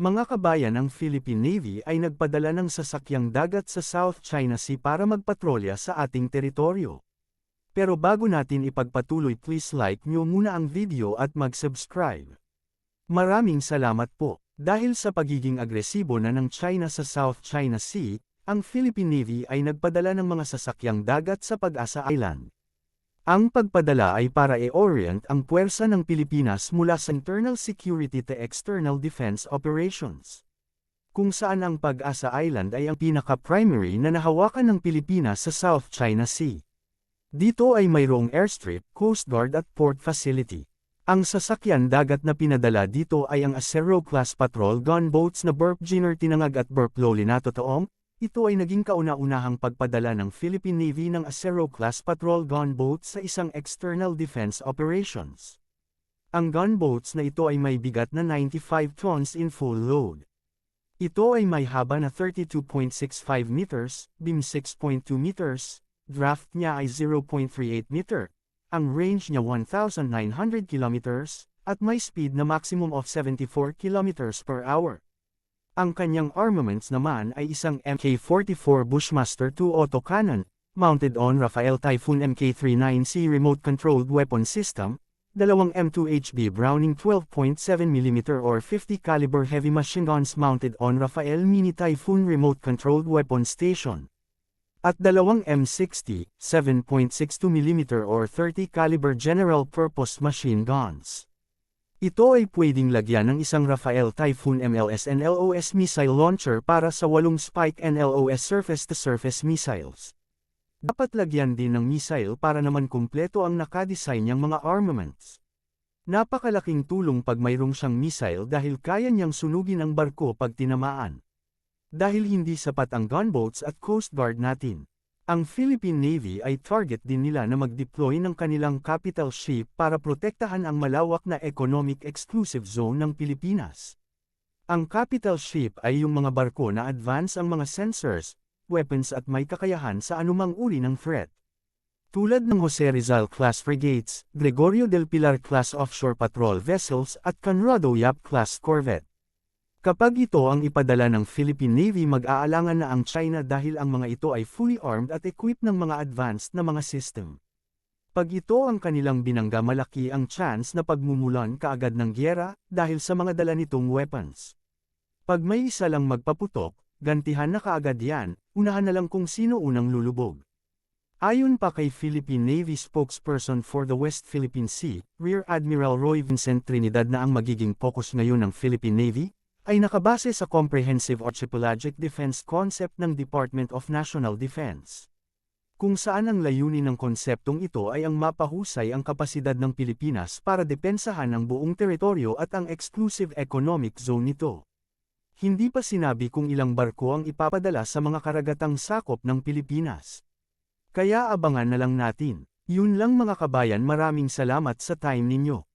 Mga kabayan ng Philippine Navy ay nagpadala ng sasakyang dagat sa South China Sea para magpatrolya sa ating teritoryo. Pero bago natin ipagpatuloy please like nyo muna ang video at mag-subscribe. Maraming salamat po. Dahil sa pagiging agresibo na ng China sa South China Sea, ang Philippine Navy ay nagpadala ng mga sasakyang dagat sa Pag-asa Island. Ang pagpadala ay para i-orient ang puwersa ng Pilipinas mula sa internal security to external defense operations. Kung saan ang Pag-asa Island ay ang pinaka-primary na nahawakan ng Pilipinas sa South China Sea. Dito ay mayroong airstrip, coast guard at port facility. Ang sasakyan dagat na pinadala dito ay ang Acero-class patrol gunboats na Burp Giner Tinangag at Burp Loli na totoong, ito ay naging kauna-unahang pagpadala ng Philippine Navy ng Acero-class patrol gunboats sa isang external defense operations. Ang gunboats na ito ay may bigat na 95 tons in full load. Ito ay may haba na 32.65 meters, beam 6.2 meters, draft niya ay 0.38 meter, ang range niya 1,900 kilometers, at may speed na maximum of 74 kilometers per hour. Ang kanyang armaments naman ay isang Mk-44 Bushmaster 2 autocannon, mounted on Rafael Typhoon Mk-39C remote-controlled weapon system, dalawang M2HB Browning 12.7mm or 50 caliber heavy machine guns mounted on Rafael Mini Typhoon remote-controlled weapon station, at dalawang M60, 7.62mm or 30 caliber general purpose machine guns. Ito ay pwedeng lagyan ng isang Rafael Typhoon MLS NLOS missile launcher para sa walong Spike NLOS surface-to-surface missiles. Dapat lagyan din ng missile para naman kumpleto ang nakadesign niyang mga armaments. Napakalaking tulong pag mayroong siyang missile dahil kaya niyang sunugin ang barko pag tinamaan. Dahil hindi sapat ang gunboats at coast guard natin. Ang Philippine Navy ay target din nila na mag-deploy ng kanilang capital ship para protektahan ang malawak na economic exclusive zone ng Pilipinas. Ang capital ship ay yung mga barko na advance ang mga sensors, weapons at may kakayahan sa anumang uri ng threat. Tulad ng Jose Rizal class frigates, Gregorio del Pilar class offshore patrol vessels at Conrado Yap class corvette. Kapag ito ang ipadala ng Philippine Navy mag-aalangan na ang China dahil ang mga ito ay fully armed at equipped ng mga advanced na mga system. Pag ito ang kanilang binangga malaki ang chance na pagmumulan kaagad ng gyera dahil sa mga dala nitong weapons. Pag may isa lang magpaputok, gantihan na kaagad yan, unahan na lang kung sino unang lulubog. Ayon pa kay Philippine Navy spokesperson for the West Philippine Sea, Rear Admiral Roy Vincent Trinidad na ang magiging focus ngayon ng Philippine Navy, ay nakabase sa Comprehensive Archipelagic Defense Concept ng Department of National Defense. Kung saan ang layunin ng konseptong ito ay ang mapahusay ang kapasidad ng Pilipinas para depensahan ang buong teritoryo at ang exclusive economic zone nito. Hindi pa sinabi kung ilang barko ang ipapadala sa mga karagatang sakop ng Pilipinas. Kaya abangan na lang natin. Yun lang mga kabayan maraming salamat sa time ninyo.